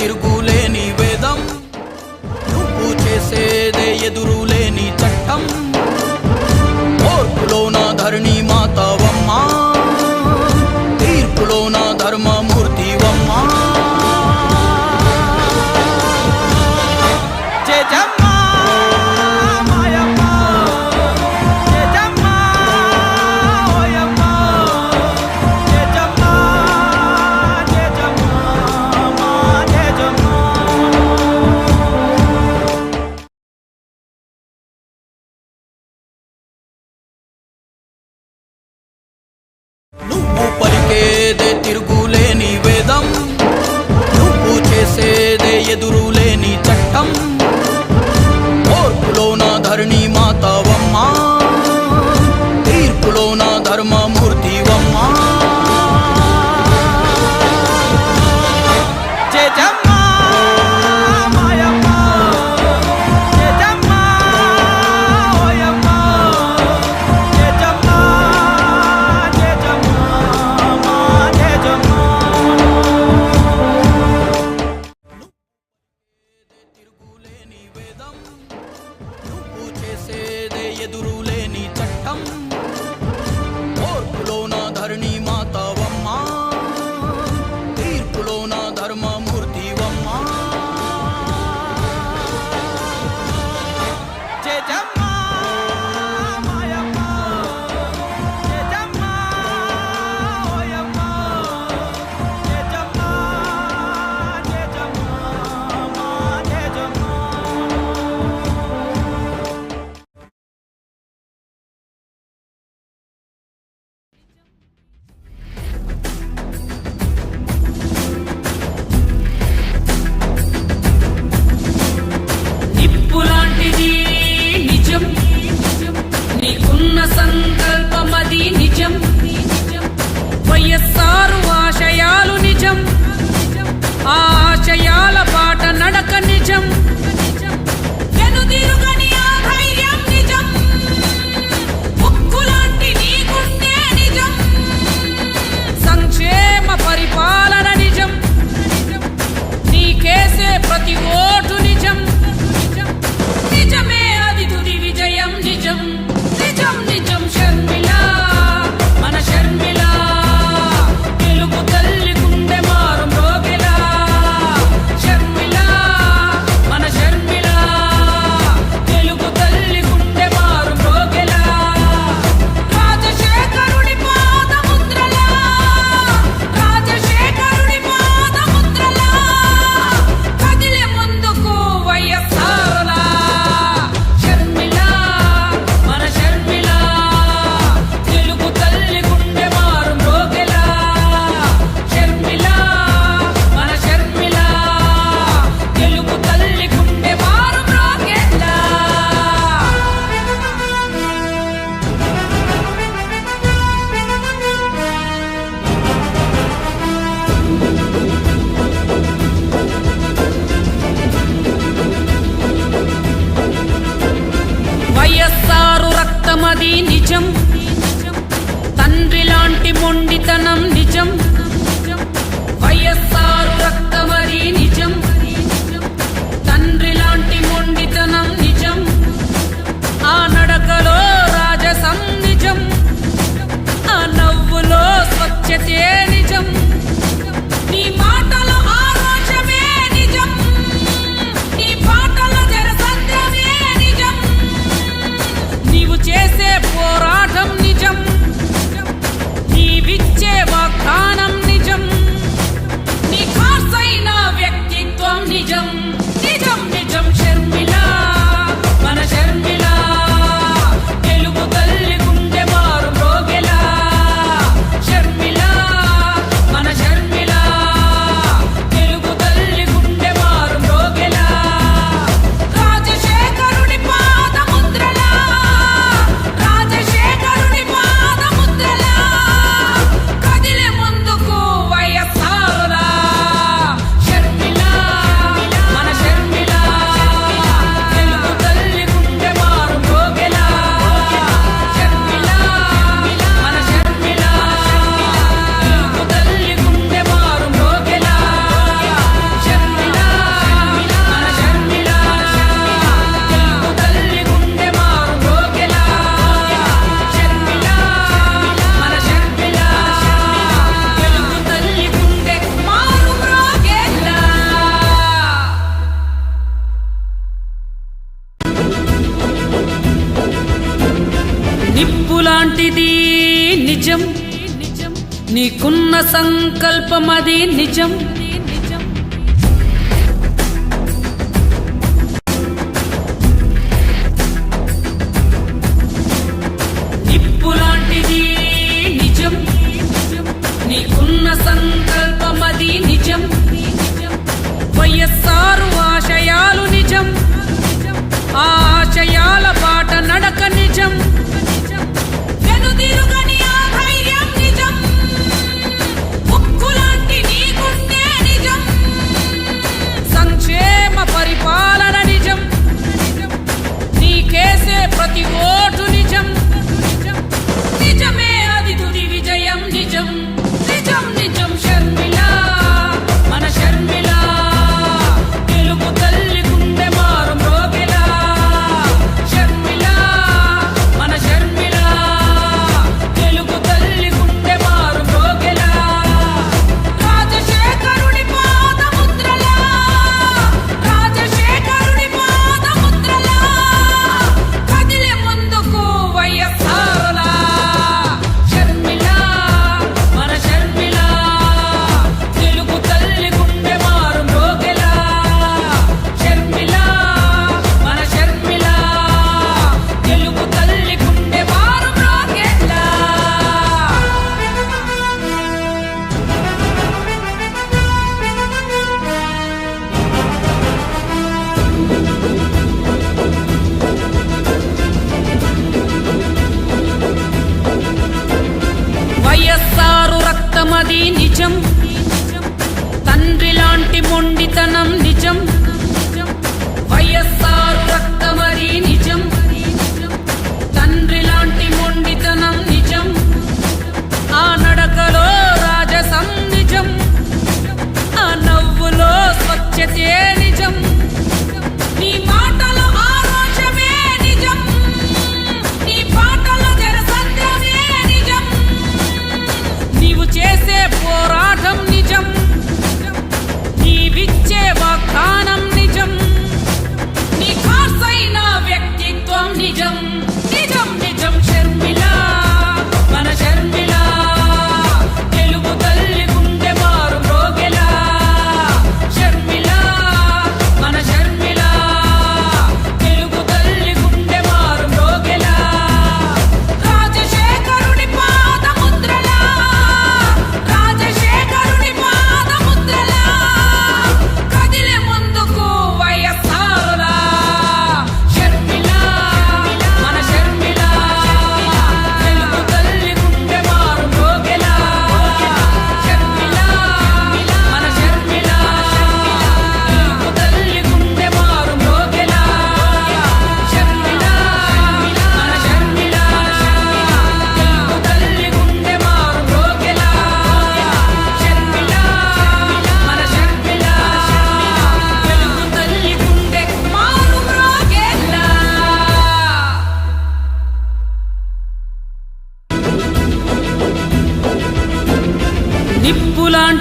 తిరుగులేని వేదం. నువ్వు చేసేదే ఎదురులేని చట్టం. ఓర్పులో నా ధరణి మాతావా నిజం. నీకున్న సంకల్పం అది నిజం. నీకున్న సంకల్పం అది నిజం. ఆ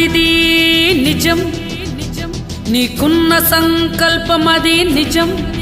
అన్నదిది నిజం. నీకున్న సంకల్పమది నిజం.